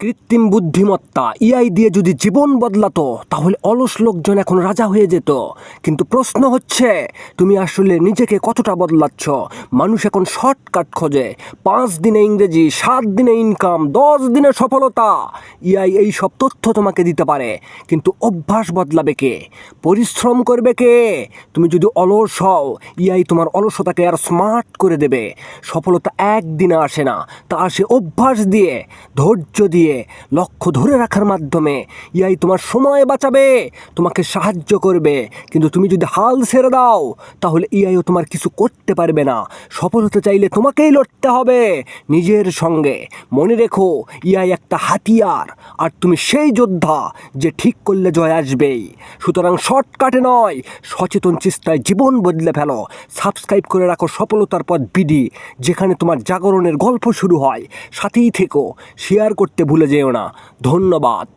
কৃত্রিম বুদ্ধিমত্তা ইআই দিয়ে যদি জীবন বদলাতো, তাহলে অলস লোকজন এখন রাজা হয়ে যেত। কিন্তু প্রশ্ন হচ্ছে, তুমি আসলে নিজেকে কতটা বদলাচ্ছ? মানুষ এখন শর্টকাট খোঁজে। পাঁচ দিনে ইংরেজি, সাত দিনে ইনকাম দশ দিনে সফলতা। ইআই এই সব তথ্য তোমাকে দিতে পারে। কিন্তু অভ্যাস বদলাবে কে? পরিশ্রম করবে কে? তুমি যদি অলস হও ইআই তোমার অলসতাকে আর স্মার্ট করে দেবে। সফলতা একদিনে আসে না, তা আসে অভ্যাস দিয়ে, ধৈর্য দিয়ে। লক্ষ্য ধরে রাখার মাধ্যমে ইআই তোমার সময় বাঁচাবে, তোমাকে সাহায্য করবে। কিন্তু তুমি যদি হাল ছেড়ে দাও, তাহলে ইআইও তোমার কিছু করতে পারবে না। সফলতা চাইলে তোমাকেই লড়তে হবে নিজের সঙ্গে। মনে রেখো ইআই একটা হাতিয়ার, আর তুমি সেই যোদ্ধা যে ঠিক করলে জয় আসবেই। সুতরাং শর্টকাটে নয়, সচেতন চেষ্টায় জীবন বদলে ফেলো। সাবস্ক্রাইব করে রাখো সফলতার পথ বিডি যেখানে তোমার জাগরণের গল্প শুরু হয়। সাথেই থেকো, শেয়ার করতে ভুলে যেও না ধন্যবাদ